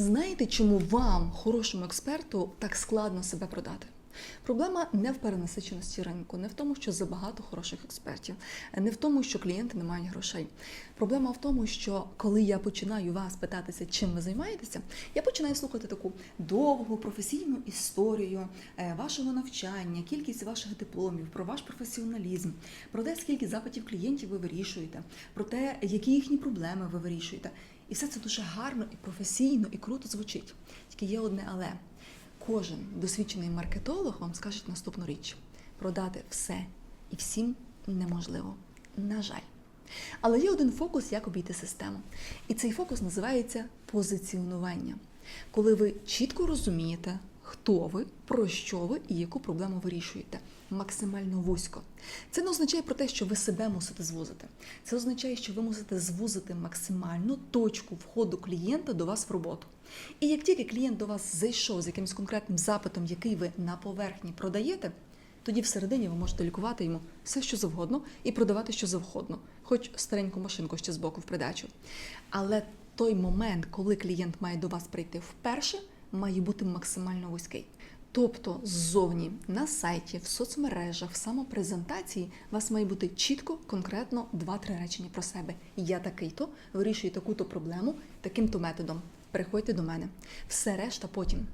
Знаєте, чому вам, хорошому експерту, так складно себе продати? Проблема не в перенасиченості ринку, не в тому, що забагато хороших експертів, не в тому, що клієнти не мають грошей. Проблема в тому, що коли я починаю вас питатися, чим ви займаєтеся, я починаю слухати таку довгу професійну історію е, вашого навчання, кількість ваших дипломів, про ваш професіоналізм, про те, скільки запитів клієнтів ви вирішуєте, про те, які їхні проблеми ви вирішуєте. І все це дуже гарно і професійно, і круто звучить. Тільки є одне але. Кожен досвідчений маркетолог вам скаже наступну річ: продати все і всім неможливо. На жаль. Але є один фокус, як обійти систему. І цей фокус називається позиціонування. Коли ви чітко розумієте, хто ви, про що ви і яку проблему вирішуєте. Максимально вузько. Це не означає про те, що ви себе мусите звузити. Це означає, що ви мусите звузити максимально точку входу клієнта до вас в роботу. І як тільки клієнт до вас зайшов з якимось конкретним запитом, який ви на поверхні продаєте, тоді всередині ви можете лікувати йому все, що завгодно, і продавати що завгодно, хоч стареньку машинку ще збоку в придачу. Але той момент, коли клієнт має до вас прийти вперше, має бути максимально вузький. Тобто ззовні на сайті, в соцмережах, в самопрезентації у вас має бути чітко, конкретно два-три речення про себе. Я такий-то вирішую таку-то проблему таким-то методом. Приходьте до мене. Все решта потім.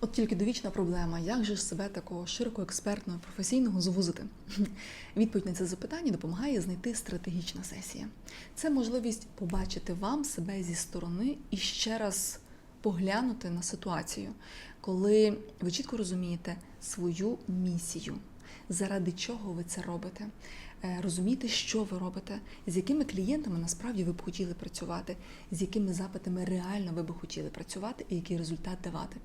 От тільки довічна проблема, як же ж себе такого широко експертного, професійного звузити? Відповідь на це запитання допомагає знайти стратегічна сесія. Це можливість побачити вам себе зі сторони і ще раз поглянути на ситуацію, коли ви чітко розумієте свою місію, заради чого ви це робите, розумієте, що ви робите, з якими клієнтами насправді ви б хотіли працювати, з якими запитами реально ви б хотіли працювати і який результат давати.